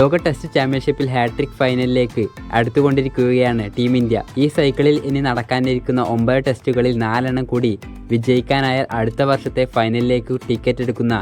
ലോക ടെസ്റ്റ് ചാമ്പ്യൻഷിപ്പിൽ ഹാട്രിക് ഫൈനലിലേക്ക് അടുത്തുകൊണ്ടിരിക്കുകയാണ് ടീം ഇന്ത്യ. ഈ സൈക്കിളിൽ ഇനി നടക്കാനിരിക്കുന്ന ഒമ്പത് ടെസ്റ്റുകളിൽ നാലെണ്ണം കൂടി വിജയിക്കാനായാൽ അടുത്ത വർഷത്തെ ഫൈനലിലേക്ക് ടിക്കറ്റ് എടുക്കുന്ന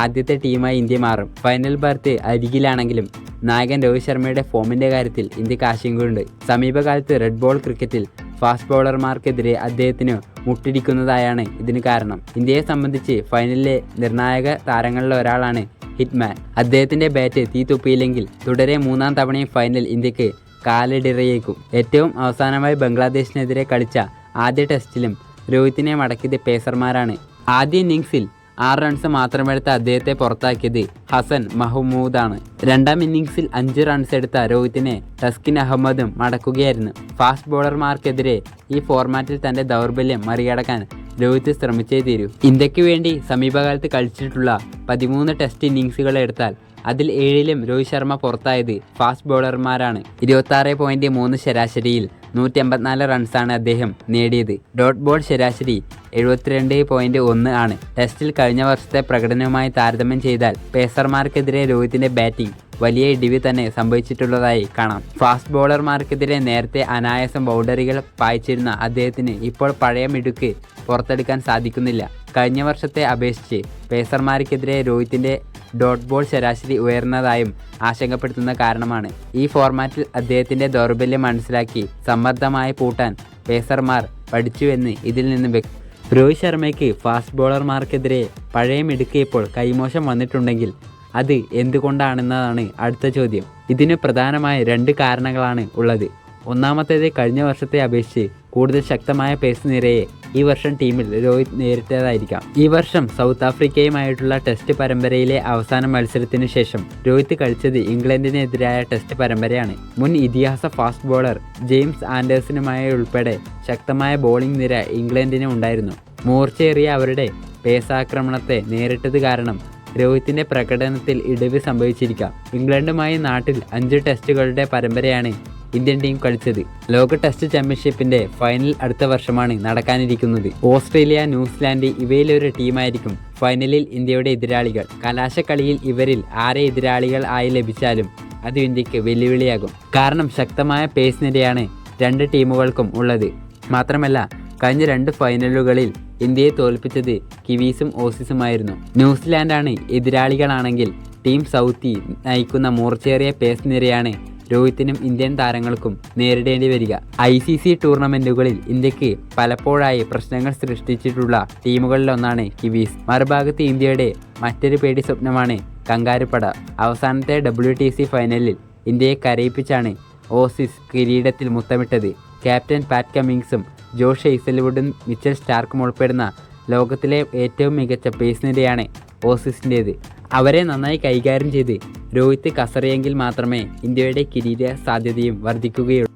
ആദ്യത്തെ ടീമായി ഇന്ത്യ മാറും. ഫൈനൽ ബർത്ത് അരികിലാണെങ്കിലും നായകൻ രോഹിത് ശർമ്മയുടെ ഫോമിന്റെ കാര്യത്തിൽ ഇന്ത്യയ്ക്ക് ആശങ്കയുണ്ട് സമീപകാലത്ത് റെഡ് ബോൾ ക്രിക്കറ്റിൽ ഫാസ്റ്റ് ബൗളർമാർക്കെതിരെ അദ്ദേഹത്തിന് മുട്ടിടിക്കുന്നതായാണ് ഇതിന് കാരണം. ഇന്ത്യയെ സംബന്ധിച്ച് ഫൈനലിലെ നിർണായക താരങ്ങളിൽ ഒരാളാണ് ഹിറ്റ്മാൻ. അദ്ദേഹത്തിന്റെ ബാറ്റ് തീ തുപ്പിയില്ലെങ്കിൽ തുടരെ മൂന്നാം തവണയും ഫൈനൽ ഇന്ത്യയ്ക്ക് കാലിടിറയേക്കും. ഏറ്റവും അവസാനമായി ബംഗ്ലാദേശിനെതിരെ കളിച്ച ആദ്യ ടെസ്റ്റിലും രോഹിത്തിനെ മടക്കിയത് പേസർമാരാണ് ആദ്യ ഇന്നിങ്സിൽ ആറ് റൺസ് മാത്രമെടുത്ത അദ്ദേഹത്തെ പുറത്താക്കിയത് ഹസൻ മഹ്മൂദാണ്. രണ്ടാം ഇന്നിങ്സിൽ അഞ്ച് റൺസ് എടുത്ത രോഹിത്തിനെ ടസ്കിൻ അഹമ്മദും മടക്കുകയായിരുന്നു. ഫാസ്റ്റ് ബോളർമാർക്കെതിരെ ഈ ഫോർമാറ്റിൽ തന്റെ ദൗർബല്യം മറികടക്കാൻ രോഹിത് ശ്രമിച്ചേ തീരൂ. ഇന്ത്യയ്ക്ക് വേണ്ടി സമീപകാലത്ത് കളിച്ചിട്ടുള്ള പതിമൂന്ന് ടെസ്റ്റ് ഇന്നിങ്സുകൾ എടുത്താൽ അതിൽ ഏഴിലും രോഹിത് ശർമ്മ പുറത്തായത് ഫാസ്റ്റ് ബോളർമാരാണ് ഇരുപത്തി പോയിന്റ് മൂന്ന് ശരാശരിയിൽ നൂറ്റി അമ്പത്തിനാല് റൺസാണ് അദ്ദേഹം നേടിയത്. ഡോട്ട് ബോൾ ശരാശരി എഴുപത്തിരണ്ട് പോയിന്റ് ഒന്ന് ആണ്. ടെസ്റ്റിൽ കഴിഞ്ഞ വർഷത്തെ പ്രകടനവുമായി താരതമ്യം ചെയ്താൽ പേസർമാർക്കെതിരെ രോഹിത്തിന്റെ ബാറ്റിംഗ് വലിയ ഇടിവ് തന്നെ സംഭവിച്ചിട്ടുള്ളതായി കാണാം. ഫാസ്റ്റ് ബോളർമാർക്കെതിരെ നേരത്തെ അനായാസം ബൗണ്ടറികൾ പായിച്ചിരുന്ന അദ്ദേഹത്തിന് ഇപ്പോൾ പഴയ മിടുക്ക് പുറത്തെടുക്കാൻ സാധിക്കുന്നില്ല. കഴിഞ്ഞ വർഷത്തെ അപേക്ഷിച്ച് പേസർമാർക്കെതിരെ രോഹിത്തിന്റെ ഡോട്ട് ബോൾ ശരാശരി ഉയർന്നതായും ആശങ്കപ്പെടുത്തുന്ന കാരണമാണ്. ഈ ഫോർമാറ്റിൽ അദ്ദേഹത്തിന്റെ ദൗർബല്യം മനസ്സിലാക്കി സമ്മർദ്ദമായി പൂട്ടാൻ പേസർമാർ പഠിച്ചുവെന്ന് ഇതിൽ നിന്ന് വ്യക്തി രോഹിത് ശർമ്മയ്ക്ക് ഫാസ്റ്റ് ബോളർമാർക്കെതിരെ പഴയ മിടുക്ക് ഇപ്പോൾ കൈമോശം വന്നിട്ടുണ്ടെങ്കിൽ അത് എന്തുകൊണ്ടാണെന്നതാണ് അടുത്ത ചോദ്യം. ഇതിന് പ്രധാനമായ രണ്ട് കാരണങ്ങളാണ് ഉള്ളത്. ഒന്നാമത്തേത് കഴിഞ്ഞ വർഷത്തെ അപേക്ഷിച്ച് കൂടുതൽ ശക്തമായ പേസ് നിരയെ ഈ വർഷം ടീമിൽ രോഹിത് നേരിട്ടതായിരിക്കാം. ഈ വർഷം സൗത്ത് ആഫ്രിക്കയുമായിട്ടുള്ള ടെസ്റ്റ് പരമ്പരയിലെ അവസാന മത്സരത്തിന് ശേഷം രോഹിത് കളിച്ചത് ഇംഗ്ലണ്ടിനെതിരായ ടെസ്റ്റ് പരമ്പരയാണ്. മുൻ ഇതിഹാസ ഫാസ്റ്റ് ബോളർ ജെയിംസ് ആൻഡേഴ്സനുമായി ഉൾപ്പെടെ ശക്തമായ ബോളിംഗ് നിര ഇംഗ്ലണ്ടിന് ഉണ്ടായിരുന്നു. മൂർച്ചയേറിയ അവരുടെ പേസാക്രമണത്തെ നേരിട്ടത് കാരണം രോഹിത്തിന്റെ പ്രകടനത്തിൽ ഇടിവ് സംഭവിച്ചിരിക്കാം. ഇംഗ്ലണ്ടുമായി നാട്ടിൽ അഞ്ച് ടെസ്റ്റുകളുടെ പരമ്പരയാണ് ഇന്ത്യൻ ടീം കളിച്ചത്. ലോക ടെസ്റ്റ് ചാമ്പ്യൻഷിപ്പിന്റെ ഫൈനൽ അടുത്ത വർഷമാണ് നടക്കാനിരിക്കുന്നത്. ഓസ്ട്രേലിയ ന്യൂസിലാൻഡ് ഇവയിലൊരു ടീമായിരിക്കും ഫൈനലിൽ ഇന്ത്യയുടെ എതിരാളികൾ. കലാശക്കളിയിൽ ഇവരിൽ ആരെ എതിരാളികൾ ആയി ലഭിച്ചാലും അത് ഇന്ത്യയ്ക്ക് വെല്ലുവിളിയാകും. കാരണം ശക്തമായ പേസ് നിരയാണ് രണ്ട് ടീമുകൾക്കും ഉള്ളത്. മാത്രമല്ല കഴിഞ്ഞ രണ്ട് ഫൈനലുകളിൽ ഇന്ത്യയെ തോൽപ്പിച്ചത് കിവീസും ഓസീസുമായിരുന്നു. ന്യൂസിലാൻഡാണ് എതിരാളികളാണെങ്കിൽ ടീം സൗത്തി നയിക്കുന്ന മൂർച്ചയേറിയ പേസ് നിരയാണ് രോഹിത്തിനും ഇന്ത്യൻ താരങ്ങൾക്കും നേരിടേണ്ടി വരിക. ഐ സി സി ടൂർണമെന്റുകളിൽ ഇന്ത്യയ്ക്ക് പലപ്പോഴായി പ്രശ്നങ്ങൾ സൃഷ്ടിച്ചിട്ടുള്ള ടീമുകളിലൊന്നാണ് കിവീസ്. മറുഭാഗത്ത് ഇന്ത്യയുടെ മറ്റൊരു പേടി സ്വപ്നമാണ് കങ്കാരുപട. അവസാനത്തെ ഡബ്ല്യു ടി സി ഫൈനലിൽ ഇന്ത്യയെ കരയിപ്പിച്ചാണ് ഓസിസ് കിരീടത്തിൽ മുത്തമിട്ടത്. ക്യാപ്റ്റൻ പാറ്റ് കമ്മിങ്സും ജോഷ് ഹെയ്സൽവുഡും മിച്ചൽ സ്റ്റാർക്കും ഉൾപ്പെടുന്ന ലോകത്തിലെ ഏറ്റവും മികച്ച പേസ് നിരയാണ് ഓസിസിന്റേത്. അവരെ നന്നായി കൈകാര്യം ചെയ്ത് രോഹിത് കസറിയെങ്കിൽ മാത്രമേ ഇന്ത്യയുടെ കിരീട സാധ്യതയും വർദ്ധിക്കുകയുള്ളൂ.